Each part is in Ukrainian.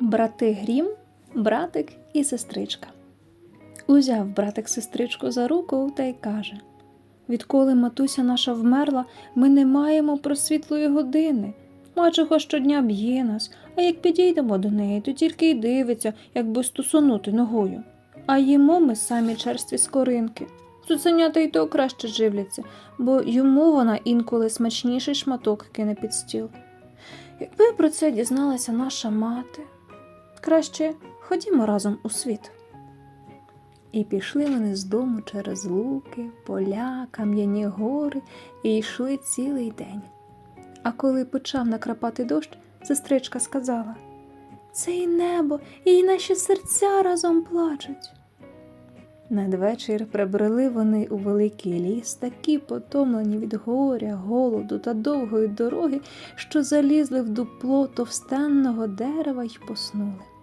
Брати Грім, братик і сестричка. Узяв братик сестричку за руку та й каже: Відколи матуся наша вмерла, ми не маємо просвітлої години. Мачеха щодня б'є нас, а як підійдемо до неї, то тільки й дивиться, як би стусунути ногою. А їмо ми самі черстві скоринки. Цуценята й то краще живляться, бо йому вона інколи смачніший шматок кине під стіл. Якби про це дізналася наша мати, краще ходімо разом у світ. І пішли вони з дому через луки, поля, кам'яні гори і йшли цілий день. А коли почав накрапати дощ, сестричка сказала Це і небо, і наші серця разом плачуть. Надвечір прибрели вони у великий ліс, такі потомлені від горя, голоду та довгої дороги, що залізли в дупло товстенного дерева й поснули.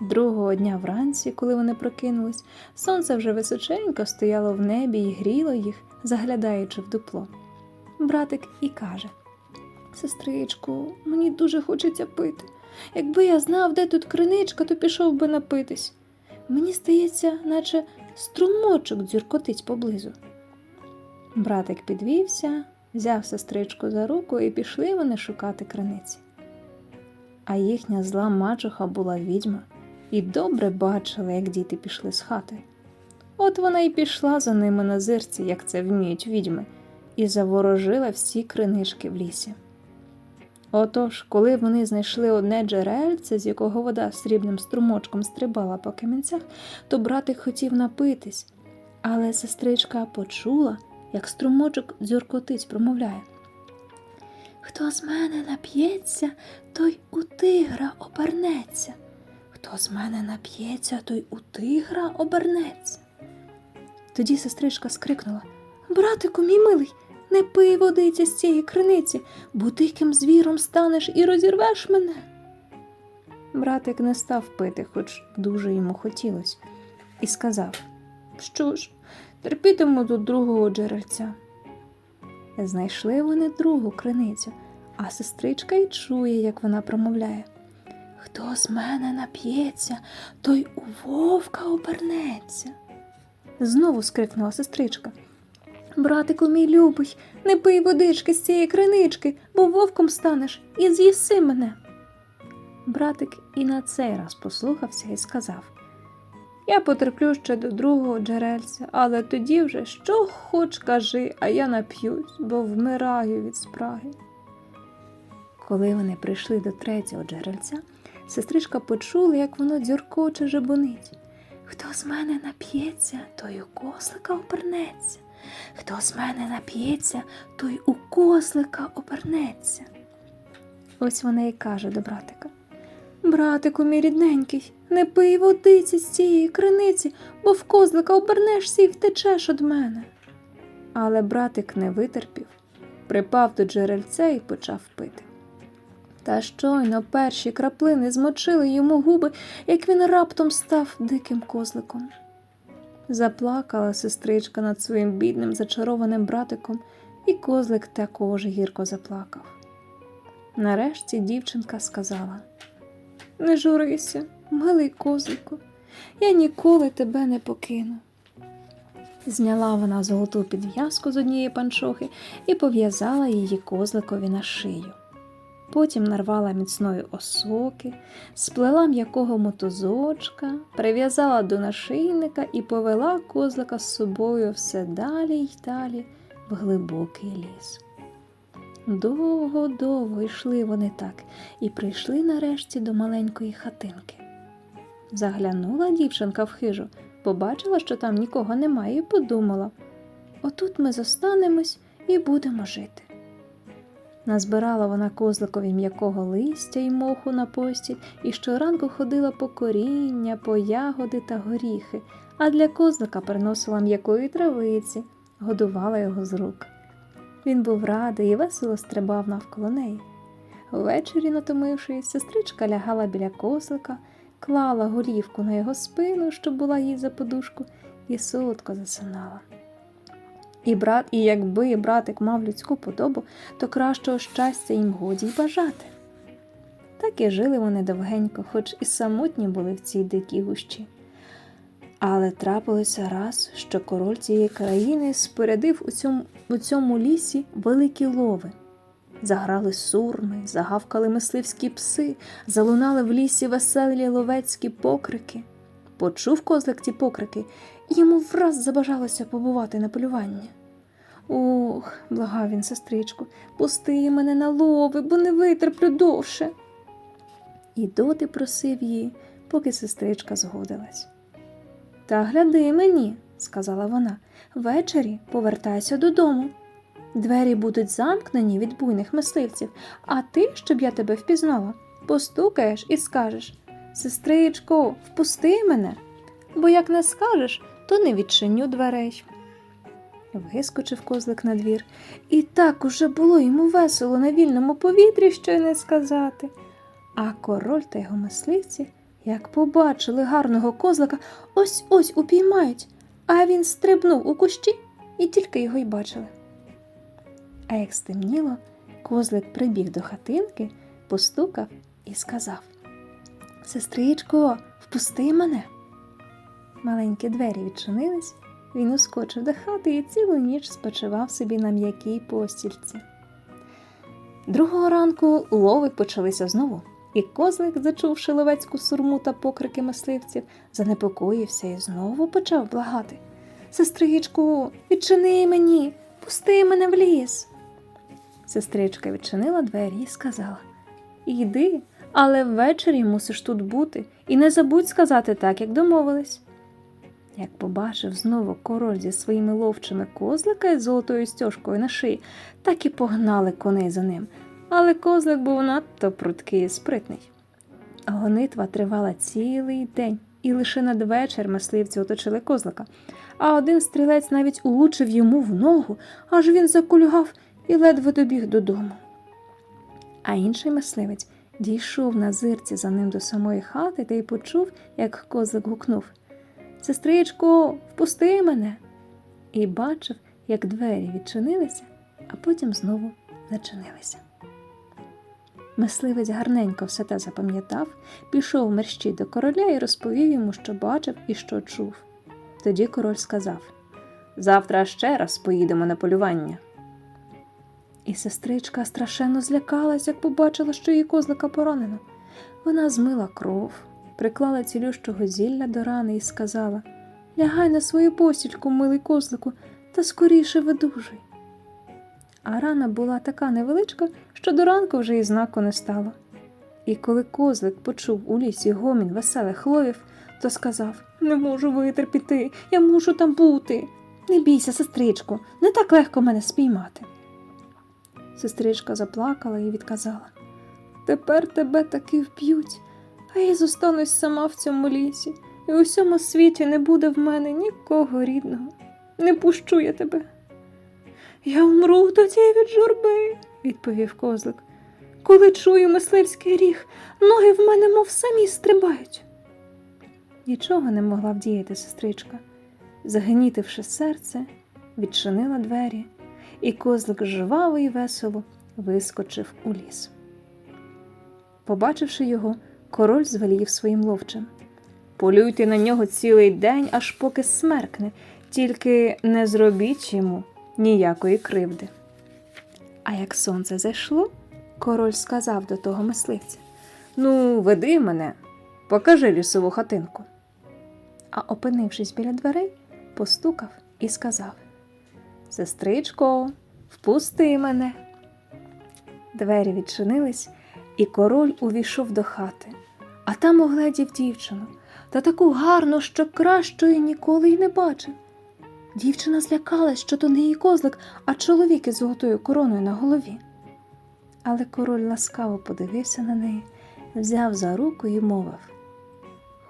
Другого дня вранці, коли вони прокинулись, сонце вже височенько стояло в небі і гріло їх, заглядаючи в дупло. Братик і каже Сестричку, мені дуже хочеться пити. Якби я знав, де тут криничка, то пішов би напитись. Мені здається, наче струмочок дзюркотить поблизу. Братик підвівся, взяв сестричку за руку і пішли вони шукати криниці. А їхня зла мачуха була відьма і добре бачила, як діти пішли з хати. От вона й пішла за ними на зирці, як це вміють відьми, і заворожила всі кринички в лісі. Отож, коли вони знайшли одне джерельце, з якого вода срібним струмочком стрибала по камінцях, то братик хотів напитись, але сестричка почула, як струмочок дзюркотить промовляє. Хто з мене нап'ється, той у тигра обернеться. Хто з мене нап'ється, той у тигра обернеться. Тоді сестричка скрикнула Братику, мій милий, не пий водиці з цієї криниці, бо диким звіром станеш і розірвеш мене. Братик не став пити, хоч дуже йому хотілося, і сказав Що ж, терпітиму до другого джерельця. Знайшли вони другу криницю, а сестричка й чує, як вона промовляє. Хто з мене нап'ється, той у вовка обернеться. Знову скрикнула сестричка. Братику, мій любий, не пий водички з цієї кринички, бо вовком станеш і з'їси мене. Братик і на цей раз послухався і сказав Я потерплю ще до другого джерельця, але тоді вже що хоч кажи, а я нап'юсь, бо вмираю від спраги. Коли вони прийшли до третього джерельця, сестричка почула, як воно дзюркоче жебонить. Хто з мене нап'ється, той у кослика обернеться. Хто з мене нап'ється, той у козлика обернеться. Ось вона й каже до братика. Братику, мій рідненький, не пий водиці з цієї криниці, бо в козлика обернешся і втечеш од мене. Але братик не витерпів, припав до джерельця і почав пити. Та щойно перші краплини змочили йому губи, як він раптом став диким козликом. Заплакала сестричка над своїм бідним зачарованим братиком, і козлик також гірко заплакав. Нарешті дівчинка сказала Не журися, милий козлику, я ніколи тебе не покину. Зняла вона золоту підв'язку з однієї панчохи і пов'язала її козликові на шию. Потім нарвала міцної осоки, сплела м'якого мотузочка, прив'язала до нашийника і повела козлика з собою все далі й далі в глибокий ліс. Довго-довго йшли вони так і прийшли нарешті до маленької хатинки. Заглянула дівчинка в хижу, побачила, що там нікого немає, і подумала отут ми зостанемось і будемо жити. Назбирала вона козликові м'якого листя й моху на постіль і щоранку ходила по коріння, по ягоди та горіхи, а для козлика приносила м'якої травиці, годувала його з рук. Він був радий і весело стрибав навколо неї. Ввечері, натомившись, сестричка лягала біля козлика, клала голівку на його спину, що була їй за подушку, і солодко засинала. І брат, і якби братик мав людську подобу, то кращого щастя їм годі й бажати. Так і жили вони довгенько, хоч і самотні були в цій дикій гущі. Але трапилося раз, що король цієї країни спорядив у цьому, у цьому лісі великі лови. Заграли сурми, загавкали мисливські пси, залунали в лісі веселі ловецькі покрики. Почув козлик ті покрики, і йому враз забажалося побувати на полюванні. Ох, благав він сестричку, пусти мене на лови, бо не витерплю довше. І доти просив її, поки сестричка згодилась. Та гляди мені, сказала вона, ввечері повертайся додому. Двері будуть замкнені від буйних мисливців, а ти, щоб я тебе впізнала, постукаєш і скажеш Сестричко, впусти мене, бо як не скажеш, то не відчиню дверей. Вискочив козлик на двір, і так уже було йому весело на вільному повітрі, що й не сказати. А король та його мисливці, як побачили гарного козлика, ось ось упіймають, а він стрибнув у кущі і тільки його й бачили. А як стемніло, козлик прибіг до хатинки, постукав і сказав Сестричко, впусти мене. Маленькі двері відчинились, він ускочив до хати і цілу ніч спочивав собі на м'якій постільці. Другого ранку лови почалися знову, і козлик, зачувши ловецьку сурму та покрики мисливців, занепокоївся і знову почав благати. Сестричку, відчини мені, пусти мене в ліс. Сестричка відчинила двері і сказала Йди, але ввечері мусиш тут бути, і не забудь сказати так, як домовились. Як побачив знову король зі своїми ловчими козлика із золотою стяжкою на шиї, так і погнали коней за ним. Але козлик був надто пруткий і спритний. Гонитва тривала цілий день, і лише надвечір мисливці оточили козлика, а один стрілець навіть улучив йому в ногу, аж він закульгав і ледве добіг додому. А інший мисливець дійшов на зирці за ним до самої хати та й почув, як козлик гукнув Сестричко, впусти мене. І бачив, як двері відчинилися, а потім знову зачинилися. Мисливець гарненько все те запам'ятав, пішов мерщій до короля і розповів йому, що бачив і що чув. Тоді король сказав Завтра ще раз поїдемо на полювання. І сестричка страшенно злякалась, як побачила, що її козлика поранено. Вона змила кров, приклала цілющого зілля до рани і сказала Лягай на свою постільку, милий козлику, та скоріше видужуй. А рана була така невеличка, що до ранку вже і знаку не стало. І коли козлик почув у лісі гомін веселих ловів, то сказав Не можу витерпіти, я мушу там бути. Не бійся, сестричку, не так легко мене спіймати. Сестричка заплакала і відказала Тепер тебе таки вб'ють, а я зостанусь сама в цьому лісі, і у всьому світі не буде в мене нікого рідного. Не пущу я тебе. Я вмру тоді від журби, відповів козлик. Коли чую мисливський ріг, ноги в мене мов самі стрибають. Нічого не могла вдіяти сестричка. Загнітивши серце, відчинила двері, і козлик жваво і весело вискочив у ліс. Побачивши його, король звелів своїм ловчим. Полюйте на нього цілий день, аж поки смеркне, тільки не зробіть йому ніякої кривди. А як сонце зайшло, король сказав до того мисливця Ну, веди мене, покажи лісову хатинку. А опинившись біля дверей, постукав і сказав Сестричко, впусти мене. Двері відчинились, і король увійшов до хати, а там огледів дівчину та таку гарну, що кращої ніколи й не бачив. Дівчина злякалась, що то не її козлик, а чоловік із золотою короною на голові. Але король ласкаво подивився на неї, взяв за руку і мовив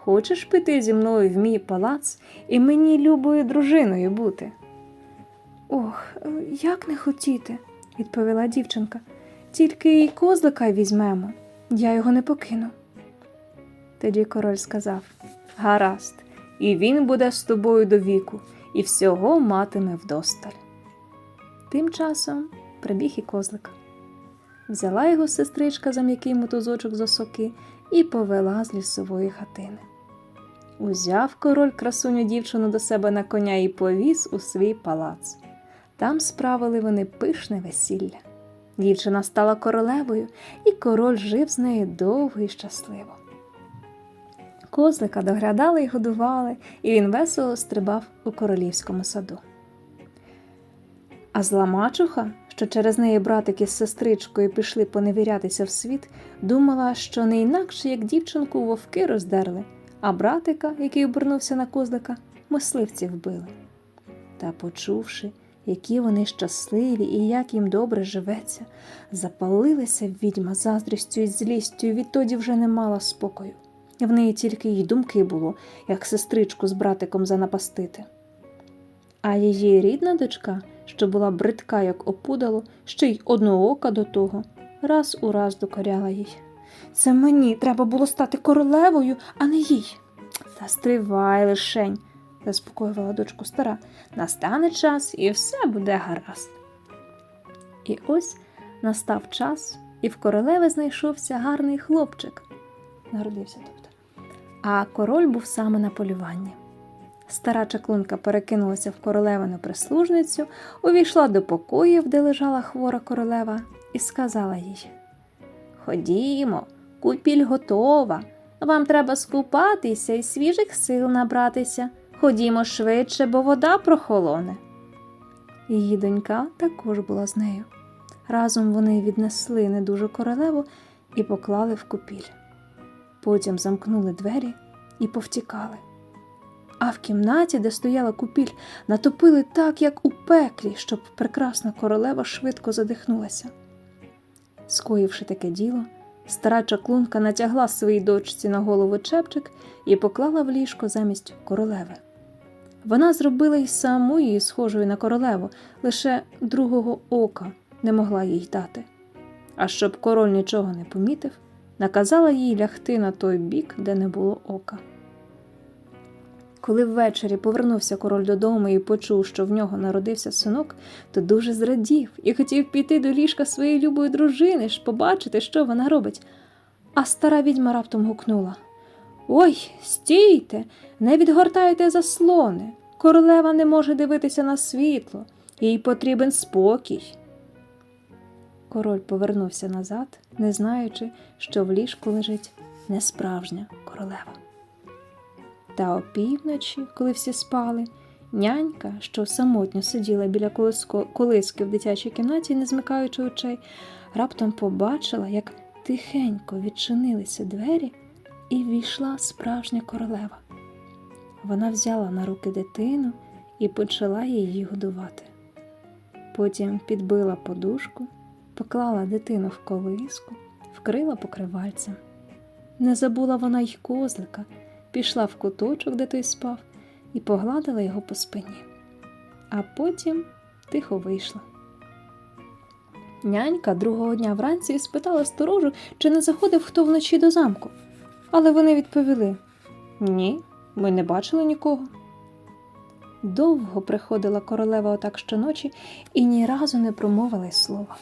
Хочеш піти зі мною в мій палац і мені любою дружиною бути? Ох, як не хотіти, відповіла дівчинка. Тільки й козлика й візьмемо, я його не покину. Тоді король сказав Гаразд, і він буде з тобою до віку, і всього матиме вдосталь. Тим часом прибіг і козлик. Взяла його сестричка за м'який мотузочок з осоки і повела з лісової хатини. Узяв король красуню дівчину до себе на коня і повіз у свій палац. Там справили вони пишне весілля. Дівчина стала королевою, і король жив з нею довго і щасливо. Козлика доглядали і годували, і він весело стрибав у королівському саду. А зла мачуха, що через неї братики з сестричкою пішли поневірятися в світ, думала, що не інакше, як дівчинку вовки роздерли, а братика, який обернувся на козлика, мисливці вбили. Та, почувши, які вони щасливі і як їм добре живеться, запалилася відьма заздрістю і злістю, і відтоді вже не мала спокою. В неї тільки й думки було, як сестричку з братиком занапастити. А її рідна дочка, що була бридка, як опудало, ще й одноока до того, раз у раз докоряла їй. Це мені треба було стати королевою, а не їй. Та стривай лишень, заспокоювала дочку стара. Настане час і все буде гаразд. І ось настав час, і в королеви знайшовся гарний хлопчик. Народився тобто. А король був саме на полюванні. Стара чаклунка перекинулася в королевину прислужницю, увійшла до покоїв, де лежала хвора королева, і сказала їй: Ходімо, купіль готова. Вам треба скупатися і свіжих сил набратися. Ходімо швидше, бо вода прохолоне. Її донька також була з нею. Разом вони віднесли недужу королеву і поклали в купіль. Потім замкнули двері і повтікали. А в кімнаті, де стояла купіль, натопили так, як у пеклі, щоб прекрасна королева швидко задихнулася. Скоївши таке діло, стара чаклунка натягла своїй дочці на голову чепчик і поклала в ліжко замість королеви. Вона зробила й саму її схожою на королеву, лише другого ока не могла їй дати. А щоб король нічого не помітив, наказала їй лягти на той бік, де не було ока. Коли ввечері повернувся король додому і почув, що в нього народився синок, то дуже зрадів і хотів піти до ліжка своєї любої дружини ж побачити, що вона робить. А стара відьма раптом гукнула Ой, стійте, не відгортайте заслони. Королева не може дивитися на світло, їй потрібен спокій. Король повернувся назад, не знаючи, що в ліжку лежить несправжня королева. Та опівночі, коли всі спали, нянька, що самотньо сиділа біля колиски в дитячій кімнаті, не змикаючи очей, раптом побачила, як тихенько відчинилися двері, і ввійшла справжня королева. Вона взяла на руки дитину і почала її годувати. Потім підбила подушку, поклала дитину в колиску, вкрила покривальцем. Не забула вона й козлика, пішла в куточок, де той спав, і погладила його по спині. А потім тихо вийшла. Нянька другого дня вранці спитала сторожу, чи не заходив хто вночі до замку. Але вони відповіли: Ні, ми не бачили нікого. Довго приходила королева отак щоночі і ні разу не промовила й слова.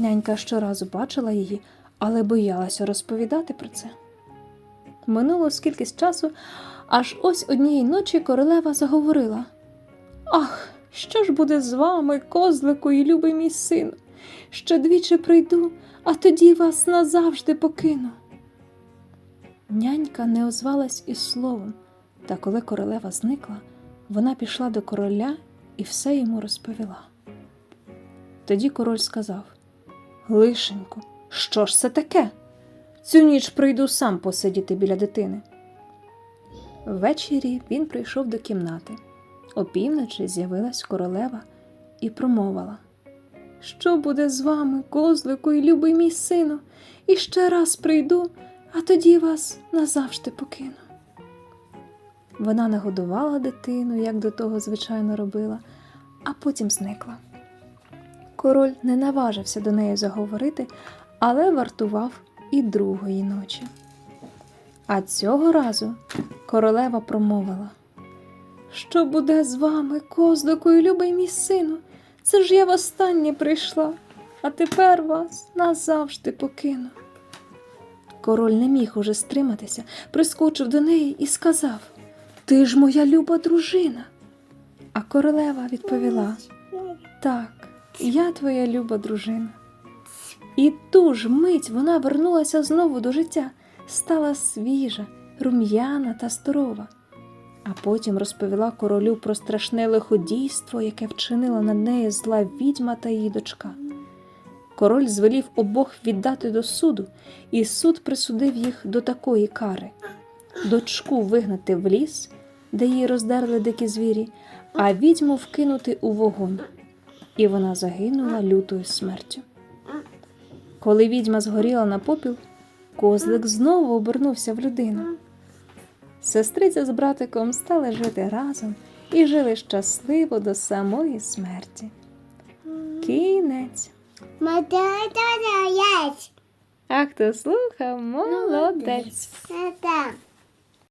Нянька щоразу бачила її, але боялася розповідати про це. Минуло скількись часу, аж ось однієї ночі королева заговорила: Ах, що ж буде з вами, козлику і любий мій син? Ще двічі прийду, а тоді вас назавжди покину. Нянька не озвалась із словом, та коли королева зникла, вона пішла до короля і все йому розповіла. Тоді король сказав: Лишенько, що ж це таке? Цю ніч прийду сам посидіти біля дитини. Ввечері він прийшов до кімнати. Опівночі з'явилась королева і промовила: Що буде з вами, козлику і любий мій сину? І ще раз прийду, а тоді вас назавжди покину. Вона нагодувала дитину, як до того звичайно робила, а потім зникла. Король не наважився до неї заговорити, але вартував і другої ночі. А цього разу королева промовила: Що буде з вами, козлику і любий мій сину? Це ж я востаннє прийшла. а тепер вас назавжди покину. Король не міг уже стриматися, прискочив до неї і сказав Ти ж моя люба дружина. А королева відповіла Так, я твоя люба дружина. І ту ж мить вона вернулася знову до життя, стала свіжа, рум'яна та здорова. А потім розповіла королю про страшне лиходійство, яке вчинила над нею зла відьма та її дочка. Король звелів обох віддати до суду, і суд присудив їх до такої кари: дочку вигнати в ліс, де її роздерли дикі звірі, а відьму вкинути у вогонь. І вона загинула лютою смертю. Коли відьма згоріла на попіл, козлик знову обернувся в людину. Сестриця з братиком стали жити разом і жили щасливо до самої смерті. Кінець. А хто слухав. Молодець.